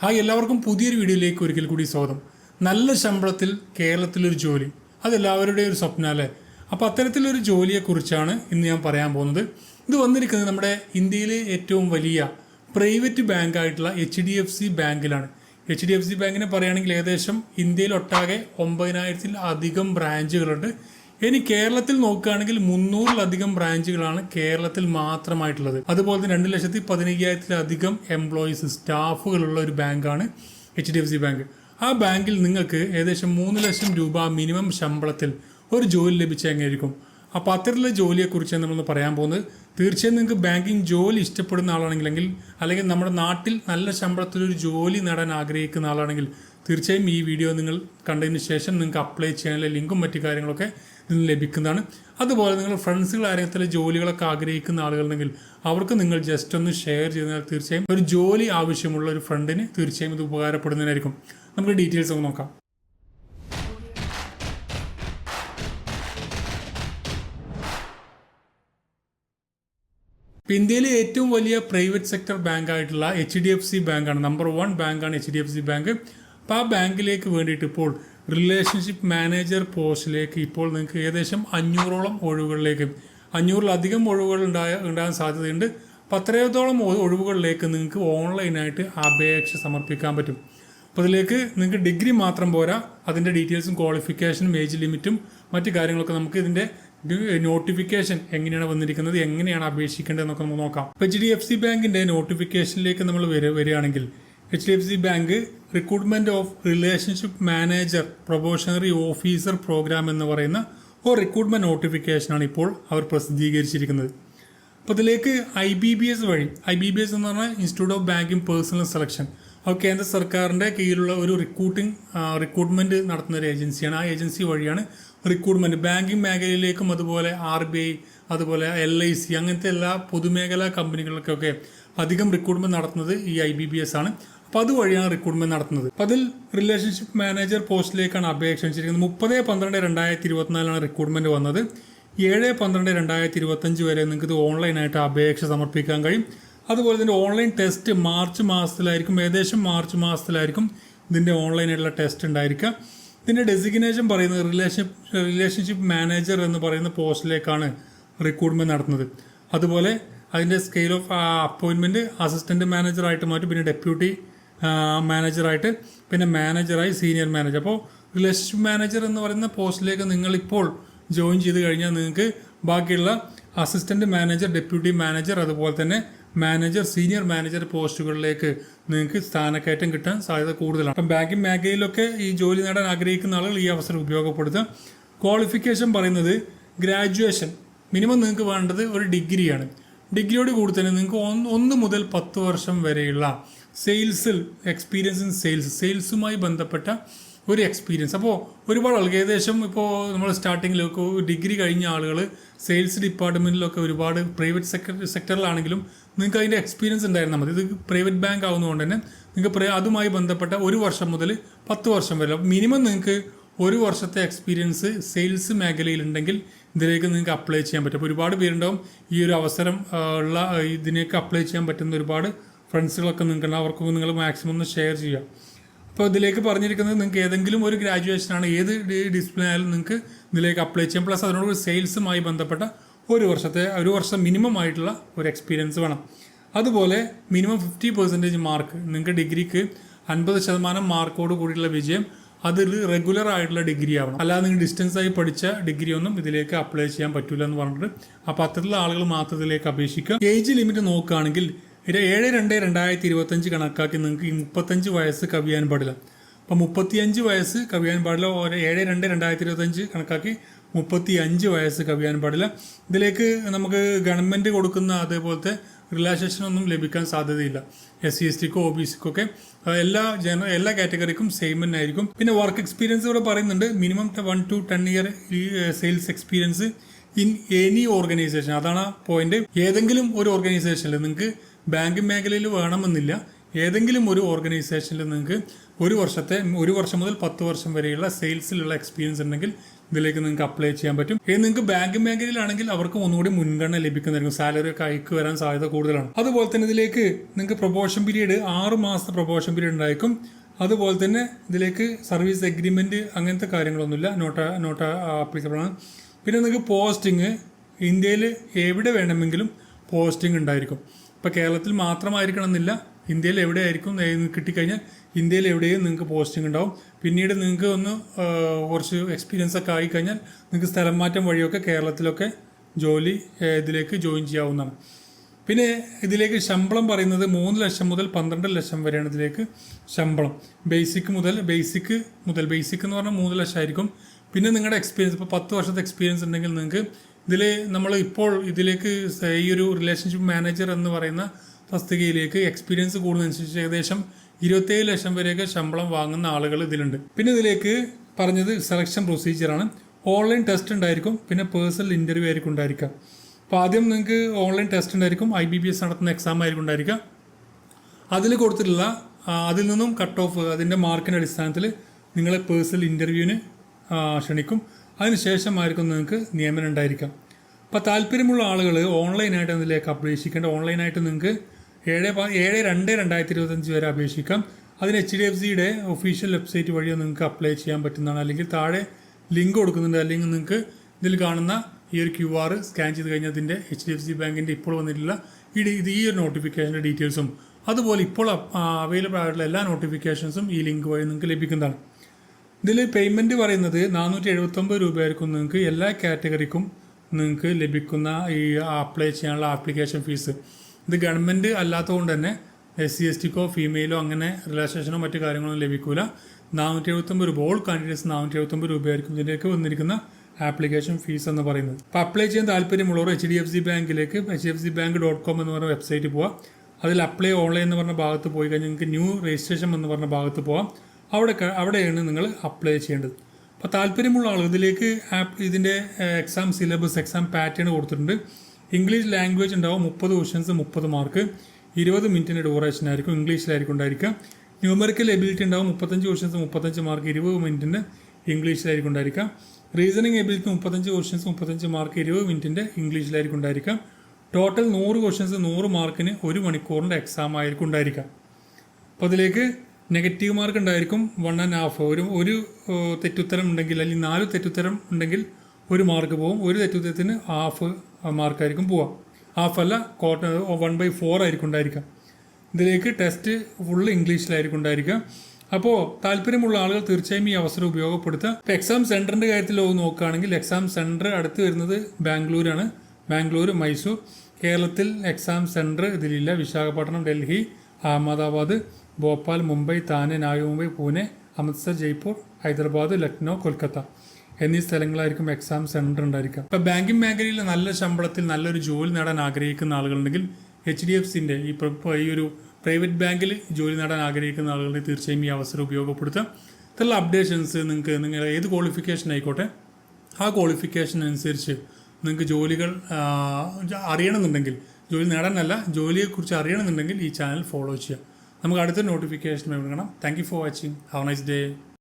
Hi എല്ലാവർക്കും പുതിയൊരു വീഡിയോയിലേക്ക് ഒരിക്കൽ കൂടി സ്വാഗതം. നല്ല ശമ്പളത്തിൽ കേരളത്തിലൊരു ജോലി. അതെല്ലാവരുടെയും ഒരു സ്വപ്നം അല്ലേ അപ്പോൾ അത്തരത്തിലൊരു ജോലിയെക്കുറിച്ചാണ് ഇന്ന് ഞാൻ പറയാൻ പോകുന്നത്. ഇത് വന്നിരിക്കുന്നത് നമ്മുടെ ഇന്ത്യയിലെ ഏറ്റവും വലിയ പ്രൈവറ്റ് ബാങ്ക് ആയിട്ടുള്ള എച്ച് ഡി എഫ് സി ബാങ്കിലാണ്. എച്ച് ഡി എഫ് സി ബാങ്കിനെ പറയുകയാണെങ്കിൽ ഏകദേശം ഇന്ത്യയിലൊട്ടാകെ ഒമ്പതിനായിരത്തിൽ അധികം ബ്രാഞ്ചുകളുണ്ട്. ഇനി കേരളത്തിൽ നോക്കുകയാണെങ്കിൽ മുന്നൂറിലധികം ബ്രാഞ്ചുകളാണ് കേരളത്തിൽ മാത്രമായിട്ടുള്ളത്. അതുപോലെ തന്നെ രണ്ട് ലക്ഷത്തി പതിനയ്യായിരത്തിലധികം എംപ്ലോയീസ് സ്റ്റാഫുകളുള്ള ഒരു ബാങ്കാണ് H D F C bank ആ ബാങ്കിൽ നിങ്ങൾക്ക് ഏകദേശം മൂന്ന് ലക്ഷം രൂപ മിനിമം ശമ്പളത്തിൽ ഒരു ജോലി ലഭിച്ചാൽ എങ്ങനെയായിരിക്കും? അപ്പോൾ അത്തരത്തിലുള്ള ജോലിയെക്കുറിച്ചാണ് നമ്മളൊന്ന് പറയാൻ പോകുന്നത് തീർച്ചയായും നിങ്ങൾക്ക് ബാങ്കിങ് ജോലി ഇഷ്ടപ്പെടുന്ന ആളാണെങ്കിലെങ്കിൽ അല്ലെങ്കിൽ നമ്മുടെ നാട്ടിൽ നല്ല ശമ്പളത്തിൽ ഒരു ജോലി നേടാൻ ആഗ്രഹിക്കുന്ന ആളാണെങ്കിൽ തീർച്ചയായും ഈ വീഡിയോ നിങ്ങൾ കണ്ടതിന് ശേഷം നിങ്ങൾക്ക് അപ്ലൈ ചെയ്യാനുള്ള ലിങ്കും മറ്റു കാര്യങ്ങളൊക്കെ ഇതിന് ലഭിക്കുന്നതാണ്. അതുപോലെ നിങ്ങൾ ഫ്രണ്ട്സുകൾ ആരെങ്കിലും ജോലികളൊക്കെ ആഗ്രഹിക്കുന്ന ആളുകളുണ്ടെങ്കിൽ അവർക്ക് നിങ്ങൾ ജസ്റ്റ് ഒന്ന് ഷെയർ ചെയ്താൽ തീർച്ചയായും ഒരു ജോലി ആവശ്യമുള്ള ഒരു ഫ്രണ്ടിന് തീർച്ചയായും ഇത് ഉപകാരപ്പെടുന്നതിനായിരിക്കും. നമുക്ക് ഡീറ്റെയിൽസ് ഒന്ന് നോക്കാം. ഇന്ത്യയിലെ ഏറ്റവും വലിയ പ്രൈവറ്റ് സെക്ടർ ബാങ്ക് ആയിട്ടുള്ള എച്ച് ഡി എഫ് സി ബാങ്കാണ് നമ്പർ വൺ ബാങ്കാണ് H D F C bank അപ്പോൾ ആ ബാങ്കിലേക്ക് വേണ്ടിയിട്ട് ഇപ്പോൾ റിലേഷൻഷിപ്പ് മാനേജർ പോസ്റ്റിലേക്ക് ഇപ്പോൾ നിങ്ങൾക്ക് ഏകദേശം അഞ്ഞൂറോളം ഒഴിവുകളിലേക്ക് അഞ്ഞൂറിലധികം ഒഴിവുകൾ ഉണ്ടായ ഉണ്ടാകാൻ സാധ്യതയുണ്ട്. ഒ- ഒഴിവുകളിലേക്ക് നിങ്ങൾക്ക് ഓൺലൈനായിട്ട് അപേക്ഷ സമർപ്പിക്കാൻ പറ്റും. അപ്പോൾ അതിലേക്ക് നിങ്ങൾക്ക് ഡിഗ്രി മാത്രം പോരാ. അതിന്റെ ഡീറ്റെയിൽസും ക്വാളിഫിക്കേഷനും ഏജ് ലിമിറ്റും മറ്റു കാര്യങ്ങളൊക്കെ നമുക്ക് ഇതിന്റെ നോട്ടിഫിക്കേഷൻ എങ്ങനെയാണ് വന്നിരിക്കുന്നത് എങ്ങനെയാണ് അപേക്ഷിക്കേണ്ടത് എന്നൊക്കെ നമുക്ക് നോക്കാം. എച്ച് ഡി എഫ് സി ബാങ്കിന്റെ നോട്ടിഫിക്കേഷനിലേക്ക് നമ്മൾ വരുക വരികയാണെങ്കിൽ H D F C bank recruitment of relationship manager probationary officer programme എന്ന് പറയുന്ന ഒരു റിക്രൂട്ട്മെന്റ് നോട്ടിഫിക്കേഷനാണ് ഇപ്പോൾ അവർ പ്രസിദ്ധീകരിച്ചിരിക്കുന്നത്. അപ്പോൾ ഇതിലേക്ക് ഐ ബി ബി എസ് വഴി ഐ ബി ബി എസ് എന്ന് പറഞ്ഞാൽ institute of banking personnel selection അത് കേന്ദ്ര സർക്കാരിന്റെ കീഴിലുള്ള ഒരു റിക്രൂട്ടിംഗ് റിക്രൂട്ട്മെന്റ് നടത്തുന്ന ഒരു ഏജൻസിയാണ്. ആ ഏജൻസി വഴിയാണ് റിക്രൂട്ട്മെന്റ് ബാങ്കിങ് മേഖലയിലേക്കും അതുപോലെ ആർ ബി ഐ അതുപോലെ എൽ ഐ സി അങ്ങനത്തെ എല്ലാ പൊതുമേഖലാ കമ്പനികൾക്കൊക്കെ അധികം റിക്രൂട്ട്മെന്റ് നടത്തുന്നത് ഈ ഐ ബി ബി എസ് ആണ്. അപ്പോൾ അതുവഴിയാണ് റിക്രൂട്ട്മെന്റ് നടത്തുന്നത്. അപ്പോൾ അതിൽ റിലേഷൻഷിപ്പ് മാനേജർ പോസ്റ്റിലേക്കാണ് അപേക്ഷ ക്ഷണിച്ചിരിക്കുന്നത് മുപ്പത് പന്ത്രണ്ട് രണ്ടായിരത്തി ഇരുപത്തിനാലാണ് റിക്രൂട്ട്മെന്റ് വന്നത്. ഏഴ് പന്ത്രണ്ട് രണ്ടായിരത്തി ഇരുപത്തഞ്ച് വരെ നിങ്ങൾക്ക് ഇത് ഓൺലൈനായിട്ട് അപേക്ഷ സമർപ്പിക്കാൻ കഴിയും. അതുപോലെ തന്നെ ഓൺലൈൻ ടെസ്റ്റ് മാർച്ച് മാസത്തിലായിരിക്കും. ഏകദേശം മാർച്ച് മാസത്തിലായിരിക്കും ഇതിന്റെ ഓൺലൈനായിട്ടുള്ള ടെസ്റ്റ് ഉണ്ടായിരിക്കുക. ഇതിന്റെ ഡെസിഗ്നേഷൻ പറയുന്നത് റിലേഷൻ റിലേഷൻഷിപ്പ് മാനേജർ എന്ന് പറയുന്ന പോസ്റ്റിലേക്കാണ് റിക്രൂട്ട്മെന്റ് നടത്തുന്നത്. അതുപോലെ അതിന്റെ സ്കെയിൽ ഓഫ് അപ്പോയിൻമെന്റ് അസിസ്റ്റന്റ് മാനേജറായിട്ട് മാറ്റും. പിന്നെ ഡെപ്യൂട്ടി മാനേജറായിട്ട് പിന്നെ മാനേജറായി സീനിയർ മാനേജർ അപ്പോൾ റിലേഷൻഷിപ്പ് മാനേജർ എന്ന് പറയുന്ന പോസ്റ്റിലേക്ക് നിങ്ങളിപ്പോൾ ജോയിൻ ചെയ്ത് കഴിഞ്ഞാൽ നിങ്ങൾക്ക് ബാക്കിയുള്ള അസിസ്റ്റന്റ് മാനേജർ ഡെപ്യൂട്ടി മാനേജർ അതുപോലെ തന്നെ മാനേജർ സീനിയർ മാനേജർ പോസ്റ്റുകളിലേക്ക് നിങ്ങൾക്ക് സ്ഥാനക്കയറ്റം കിട്ടാൻ സാധ്യത കൂടുതലാണ്. അപ്പം ബാങ്കിങ് മേഖലയിലൊക്കെ ഈ ജോലി നേടാൻ ആഗ്രഹിക്കുന്ന ആളുകൾ ഈ അവസരം ഉപയോഗപ്പെടുത്തുക. ക്വാളിഫിക്കേഷൻ പറയുന്നത് ഗ്രാജുവേഷൻ മിനിമം നിങ്ങൾക്ക് വേണ്ടത് ഒരു ഡിഗ്രിയാണ് ഡിഗ്രിയോട് കൂടി തന്നെ നിങ്ങൾക്ക് ഒന്ന് മുതൽ പത്ത് വർഷം വരെയുള്ള സെയിൽസിൽ എക്സ്പീരിയൻസ് ഇൻ സെയിൽസ് സെയിൽസുമായി ബന്ധപ്പെട്ട ഒരു എക്സ്പീരിയൻസ് അപ്പോൾ ഒരുപാട് ആൾക്ക് ഏകദേശം ഇപ്പോൾ നമ്മൾ സ്റ്റാർട്ടിങ്ങിലൊക്കെ ഡിഗ്രി കഴിഞ്ഞ ആളുകൾ സെയിൽസ് ഡിപ്പാർട്ട്മെന്റിലൊക്കെ ഒരുപാട് പ്രൈവറ്റ് സെക്ടർ സെക്ടറിലാണെങ്കിലും നിങ്ങൾക്ക് അതിന്റെ എക്സ്പീരിയൻസ് ഉണ്ടായിരുന്നാൽ മതി. ഇത് പ്രൈവറ്റ് ബാങ്ക് ആവുന്നതുകൊണ്ട് തന്നെ നിങ്ങൾക്ക് അതുമായി ബന്ധപ്പെട്ട ഒരു വർഷം മുതൽ പത്ത് വർഷം വരെ. മിനിമം നിങ്ങൾക്ക് ഒരു വർഷത്തെ എക്സ്പീരിയൻസ് സെയിൽസ് മേഖലയിലുണ്ടെങ്കിൽ ഇതിലേക്ക് നിങ്ങൾക്ക് അപ്ലൈ ചെയ്യാൻ പറ്റും. അപ്പോൾ ഒരുപാട് പേരുണ്ടാവും ഈ ഒരു അവസരം ഉള്ള ഇതിനേക്ക് അപ്ലൈ ചെയ്യാൻ പറ്റുന്ന ഒരുപാട് ഫ്രണ്ട്സുകളൊക്കെ നിങ്ങൾക്ക് അവർക്കൊക്കെ നിങ്ങൾ മാക്സിമം ഒന്ന് ഷെയർ ചെയ്യുക. അപ്പോൾ ഇതിലേക്ക് പറഞ്ഞിരിക്കുന്നത് നിങ്ങൾക്ക് ഏതെങ്കിലും ഒരു ഗ്രാജുവേഷൻ ആണ് ഏത് ഡിസിപ്ലിൻ ആയാലും നിങ്ങൾക്ക് ഇതിലേക്ക് അപ്ലൈ ചെയ്യാം. പ്ലസ് അതിനോട് സെയിൽസുമായി ബന്ധപ്പെട്ട ഒരു വർഷത്തെ ഒരു വർഷം മിനിമം ആയിട്ടുള്ള ഒരു എക്സ്പീരിയൻസ് വേണം. അതുപോലെ മിനിമം ഫിഫ്റ്റി പെർസെന്റേജ് മാർക്ക് നിങ്ങൾക്ക് ഡിഗ്രിക്ക് അൻപത് ശതമാനം മാർക്കോട് കൂടിയുള്ള വിജയം അതിൽ റെഗുലർ ആയിട്ടുള്ള ഡിഗ്രി ആവണം. അല്ലാതെ നിങ്ങൾ ഡിസ്റ്റൻസ് ആയി പഠിച്ച ഡിഗ്രി ഒന്നും ഇതിലേക്ക് അപ്ലൈ ചെയ്യാൻ പറ്റില്ല എന്ന് പറഞ്ഞിട്ട് അപ്പോൾ അത്തരത്തിലുള്ള ആളുകൾ മാത്രം ഇതിലേക്ക് അപേക്ഷിക്കുക. ഏജ് ലിമിറ്റ് നോക്കുകയാണെങ്കിൽ ഏഴ് രണ്ട് രണ്ടായിരത്തി ഇരുപത്തഞ്ച് കണക്കാക്കി നിങ്ങൾക്ക് ഈ മുപ്പത്തഞ്ച് വയസ്സ് കവിയാൻ പാടില്ല. അപ്പോൾ മുപ്പത്തിയഞ്ച് വയസ്സ് കവിയാൻ പാടില്ല. ഒരു ഏഴ് രണ്ട് രണ്ടായിരത്തി ഇരുപത്തഞ്ച് കണക്കാക്കി മുപ്പത്തി അഞ്ച് വയസ്സ് കവിയാൻ പാടില്ല. ഇതിലേക്ക് നമുക്ക് ഗവൺമെന്റ് കൊടുക്കുന്ന അതേപോലത്തെ റിലാക്സേഷൻ ഒന്നും ലഭിക്കാൻ സാധ്യതയില്ല. എസ് സി എസ് ടിക്കോ ഒ ബി സിക്കോ ഒക്കെ. എല്ലാ ജന എല്ലാ കാറ്റഗറിക്കും സെയിം തന്നെ ആയിരിക്കും. പിന്നെ വർക്ക് എക്സ്പീരിയൻസ് ഇവിടെ പറയുന്നുണ്ട്. Minimum one two ten year sales experience in any organisation അതാണ് ആ പോയിന്റ് ഏതെങ്കിലും ഒരു ഓർഗനൈസേഷനിൽ നിങ്ങൾക്ക് ബാങ്കിങ് മേഖലയിൽ വേണമെന്നില്ല. ഏതെങ്കിലും ഒരു ഓർഗനൈസേഷനിൽ നിങ്ങൾക്ക് ഒരു വർഷത്തെ ഒരു വർഷം മുതൽ പത്ത് വർഷം വരെയുള്ള സെയിൽസിലുള്ള എക്സ്പീരിയൻസ് ഉണ്ടെങ്കിൽ ഇതിലേക്ക് നിങ്ങൾക്ക് അപ്ലൈ ചെയ്യാൻ പറ്റും. ഇത് നിങ്ങൾക്ക് ബാങ്ക് മേഖലയിലാണെങ്കിൽ അവർക്ക് ഒന്നുകൂടി മുൻഗണന ലഭിക്കുന്നതായിരിക്കും. സാലറി ഒക്കെ ഹൈക്ക് വരാൻ സാധ്യത കൂടുതലാണ്. അതുപോലെ തന്നെ ഇതിലേക്ക് നിങ്ങൾക്ക് പ്രൊമോഷൻ പീരീഡ് ആറ് മാസത്തെ പ്രൊമോഷൻ പീരീഡ് ഉണ്ടായിരിക്കും. അതുപോലെ തന്നെ ഇതിലേക്ക് സർവീസ് അഗ്രിമെന്റ് അങ്ങനത്തെ കാര്യങ്ങളൊന്നുമില്ല. നോട്ട നോട്ട ആപ്ലിക്കബിൾ ആണ്. പിന്നെ നിങ്ങൾക്ക് പോസ്റ്റിങ് ഇന്ത്യയിൽ എവിടെ വേണമെങ്കിലും പോസ്റ്റിംഗ് ഉണ്ടായിരിക്കും. ഇപ്പോൾ കേരളത്തിൽ മാത്രമായിരിക്കണം എന്നില്ല ഇന്ത്യയിൽ എവിടെയായിരിക്കും കിട്ടിക്കഴിഞ്ഞാൽ ഇന്ത്യയിൽ എവിടെയും നിങ്ങൾക്ക് പോസ്റ്റിംഗ് ഉണ്ടാവും. പിന്നീട് നിങ്ങൾക്ക് ഒന്ന് കുറച്ച് എക്സ്പീരിയൻസ് ഒക്കെ ആയിക്കഴിഞ്ഞാൽ നിങ്ങൾക്ക് സ്ഥലം മാറ്റം വഴിയൊക്കെ കേരളത്തിലൊക്കെ ജോലി ഇതിലേക്ക് ജോയിൻ ചെയ്യാവുന്നതാണ്. പിന്നെ ഇതിലേക്ക് ശമ്പളം പറയുന്നത് മൂന്ന് ലക്ഷം മുതൽ പന്ത്രണ്ട് ലക്ഷം വരെയാണ് ഇതിലേക്ക് ശമ്പളം. ബേസിക് മുതൽ ബേസിക് മുതൽ ബേസിക് എന്ന് പറഞ്ഞാൽ മൂന്ന് ലക്ഷം ആയിരിക്കും. പിന്നെ നിങ്ങളുടെ എക്സ്പീരിയൻസ് ഇപ്പോൾ പത്ത് വർഷത്തെ എക്സ്പീരിയൻസ് ഉണ്ടെങ്കിൽ നിങ്ങൾക്ക് ഇതിൽ നമ്മൾ ഇപ്പോൾ ഇതിലേക്ക് ഈ ഒരു റിലേഷൻഷിപ്പ് മാനേജർ എന്ന് പറയുന്ന തസ്തികയിലേക്ക് എക്സ്പീരിയൻസ് കൂടുന്നതനുസരിച്ച് ഏകദേശം ഇരുപത്തേഴ് ലക്ഷം വരെയൊക്കെ ശമ്പളം വാങ്ങുന്ന ആളുകൾ ഇതിലുണ്ട്. പിന്നെ ഇതിലേക്ക് പറഞ്ഞത് സെലക്ഷൻ പ്രൊസീജിയറാണ് ഓൺലൈൻ ടെസ്റ്റ് ഉണ്ടായിരിക്കും പിന്നെ പേഴ്സണൽ ഇന്റർവ്യൂ ആയിരിക്കും ഉണ്ടായിരിക്കുക. അപ്പോൾ ആദ്യം നിങ്ങൾക്ക് ഓൺലൈൻ ടെസ്റ്റ് ഉണ്ടായിരിക്കും ഐ ബി ബി എസ് നടത്തുന്ന എക്സാം ആയിരിക്കും ഉണ്ടായിരിക്കുക. അതിൽ കൊടുത്തിട്ടുള്ള അതിൽ നിന്നും കട്ട് ഓഫ് അതിന്റെ മാർക്കിന്റെ അടിസ്ഥാനത്തിൽ നിങ്ങളെ പേഴ്സണൽ ഇന്റർവ്യൂവിന് ക്ഷണിക്കും. അതിനുശേഷമായിരിക്കും നിങ്ങൾക്ക് നിയമനം ഉണ്ടായിരിക്കാം അപ്പോൾ താല്പര്യമുള്ള ആളുകൾ ഓൺലൈനായിട്ട് അതിലേക്ക് അപേക്ഷിക്കേണ്ട ഓൺലൈനായിട്ട് നിങ്ങൾക്ക് ഏഴ് ഏഴ് രണ്ട് രണ്ടായിരത്തി ഇരുപത്തഞ്ച് വരെ അപേക്ഷിക്കാം. അതിന് എച്ച് ഡി എഫ് സിയുടെ ഒഫീഷ്യൽ വെബ്സൈറ്റ് വഴി നിങ്ങൾക്ക് അപ്ലൈ ചെയ്യാൻ പറ്റുന്നതാണ്. അല്ലെങ്കിൽ താഴെ ലിങ്ക് കൊടുക്കുന്നുണ്ട്. അല്ലെങ്കിൽ നിങ്ങൾക്ക് ഇതിൽ കാണുന്ന ഈ ഒരു ക്യു ആർ സ്കാൻ ചെയ്ത് കഴിഞ്ഞാൽ അതിന്റെ എച്ച് ഡി എഫ് സി ബാങ്കിന്റെ ഇപ്പോൾ വന്നിട്ടുള്ള ഈ ഇത് ഈ ഒരു നോട്ടിഫിക്കേഷന്റെ ഡീറ്റെയിൽസും അതുപോലെ ഇപ്പോൾ അവൈലബിൾ ആയിട്ടുള്ള എല്ലാ നോട്ടിഫിക്കേഷൻസും ഈ ലിങ്ക് വഴി നിങ്ങൾക്ക് ലഭിക്കുന്നതാണ്. ഇതിൽ പേയ്മെന്റ് പറയുന്നത് നാനൂറ്റി എഴുപത്തൊമ്പത് രൂപയായിരിക്കും നിങ്ങൾക്ക് എല്ലാ കാറ്റഗറിക്കും നിങ്ങൾക്ക് ലഭിക്കുന്ന ഈ അപ്ലൈ ചെയ്യാനുള്ള ആപ്ലിക്കേഷൻ ഫീസ് ഇത് ഗവൺമെന്റ് അല്ലാത്തതുകൊണ്ട് തന്നെ എസ് സി എസ് ടിക്കോ ഫീമെയിലോ അങ്ങനെ റിലാക്സേഷനോ മറ്റു കാര്യങ്ങളൊന്നും ലഭിക്കില്ല നാനൂറ്റി എഴുപത്തൊമ്പത് രൂപ. ഓൾ കാൻഡിഡേറ്റ്സ് നാനൂറ്റി എഴുപത്തൊമ്പത് രൂപയായിരിക്കും ഇതിലേക്ക് വന്നിരിക്കുന്ന ആപ്ലിക്കേഷൻ ഫീസ് എന്ന് പറയുന്നത്. അപ്പോൾ അപ്ലൈ ചെയ്യാൻ താല്പര്യമുള്ളവർ എച്ച് ഡി എഫ് സി ബാങ്കിലേക്ക് H D F C bank dot com എന്ന് പറഞ്ഞ വെബ്സൈറ്റ് പോവാം. അതിൽ അപ്ലൈ ഓൺലൈൻ എന്ന് പറഞ്ഞ ഭാഗത്ത് പോയി കഴിഞ്ഞാൽ നിങ്ങൾക്ക് ന്യൂ രജിസ്ട്രേഷൻ എന്ന് പറഞ്ഞ ഭാഗത്ത് പോവാം. അവിടെ അവിടെയാണ് നിങ്ങൾ അപ്ലൈ ചെയ്യേണ്ടത്. അപ്പോൾ താല്പര്യമുള്ള ആൾ ഇതിലേക്ക് ആപ്പ് ഇതിന്റെ എക്സാം സിലബസ് എക്സാം പാറ്റേൺ കൊടുത്തിട്ടുണ്ട്. ഇംഗ്ലീഷ് ലാംഗ്വേജ് ഉണ്ടാവും. മുപ്പത് ക്വസ്റ്റ്യൻസ് മുപ്പത് മാർക്ക് ഇരുപത് മിനിറ്റിന്റെ ഡ്യൂറേഷൻ ആയിരിക്കും. ഇംഗ്ലീഷിലായിരിക്കും ഉണ്ടായിരിക്കുക. ന്യൂമറിക്കൽ എബിലിറ്റി ഉണ്ടാവും. മുപ്പത്തഞ്ച് ക്വസ്റ്റ്യൻസ് മുപ്പത്തഞ്ച് മാർക്ക് ഇരുപത് മിനിറ്റിന്റെ ഇംഗ്ലീഷിലായിരിക്കും ഉണ്ടായിരിക്കുക. റീസണിങ് എബിലിറ്റി മുപ്പത്തഞ്ച് ക്വസ്റ്റ്യൻസ് മുപ്പത്തഞ്ച് മാർക്ക് ഇരുപത് മിനിറ്റിന്റെ ഇംഗ്ലീഷിലായിരിക്കും ഉണ്ടായിരിക്കുക. ടോട്ടൽ നൂറ് ക്വസ്റ്റ്യൻസ് നൂറ് മാർക്കിന് ഒരു മണിക്കൂറിന്റെ എക്സാം ആയിരിക്കും ഉണ്ടായിരിക്കുക. അപ്പോൾ അതിലേക്ക് നെഗറ്റീവ് മാർക്ക് ഉണ്ടായിരിക്കും. വൺ ആൻഡ് ഹാഫ് ഒരു ഒരു തെറ്റുത്തരം ഉണ്ടെങ്കിൽ അല്ലെങ്കിൽ നാല് തെറ്റുത്തരം ഉണ്ടെങ്കിൽ ഒരു മാർക്ക് പോകും. ഒരു തെറ്റുത്തരത്തിന് ഹാഫ് മാർക്കായിരിക്കും പോവാം. ഹാഫ് അല്ല ക്വാർട്ടർ വൺ ബൈ ഫോർ ആയിരിക്കും ഉണ്ടായിരിക്കുക. ഇതിലേക്ക് ടെസ്റ്റ് ഫുള്ള് ഇംഗ്ലീഷിലായിരിക്കും ഉണ്ടായിരിക്കുക. അപ്പോൾ താല്പര്യമുള്ള ആളുകൾ തീർച്ചയായും ഈ അവസരം ഉപയോഗപ്പെടുത്തുക. ഇപ്പോൾ എക്സാം സെന്ററിന്റെ കാര്യത്തിൽ നോക്കുകയാണെങ്കിൽ എക്സാം സെന്റർ അടുത്ത് വരുന്നത് ബാംഗ്ലൂരാണ്. ബാംഗ്ലൂർ മൈസൂർ. കേരളത്തിൽ എക്സാം സെന്റർ ഇതിലില്ല. വിശാഖപട്ടണം ഡൽഹി അഹമ്മദാബാദ് ഭോപ്പാൽ മുംബൈ താനെ നാവി മുംബൈ പൂനെ അമൃത്സർ ജയ്പൂർ ഹൈദരാബാദ് ലക്നൗ കൊൽക്കത്ത. എന്നീ സ്ഥലങ്ങളായിരിക്കും എക്സാം സെന്റർ ഉണ്ടായിരിക്കുക. ഇപ്പോൾ ബാങ്കിങ് മേഖലയിൽ നല്ല ശമ്പളത്തിൽ നല്ലൊരു ജോലി നേടാൻ ആഗ്രഹിക്കുന്ന ആളുകളുണ്ടെങ്കിൽ എച്ച് ഡി എഫ് സിന്റെ ഈ ഒരു പ്രൈവറ്റ് ബാങ്കിൽ ജോലി നേടാൻ ആഗ്രഹിക്കുന്ന ആളുകളെ തീർച്ചയായും ഈ അവസരം ഉപയോഗപ്പെടുത്തുക. ഇത്തരമുള്ള അപ്ഡേഷൻസ് നിങ്ങൾക്ക് നിങ്ങൾ ഏത് ക്വാളിഫിക്കേഷൻ ആയിക്കോട്ടെ ആ ക്വാളിഫിക്കേഷൻ അനുസരിച്ച് നിങ്ങൾക്ക് ജോലികൾ അറിയണമെന്നുണ്ടെങ്കിൽ ജോലി നേടാനല്ല ജോലിയെക്കുറിച്ച് അറിയണമെന്നുണ്ടെങ്കിൽ ഈ ചാനൽ ഫോളോ ചെയ്യുക. നമുക്ക് അടുത്ത നോട്ടിഫിക്കേഷൻ വേണം thank you for watching have nice day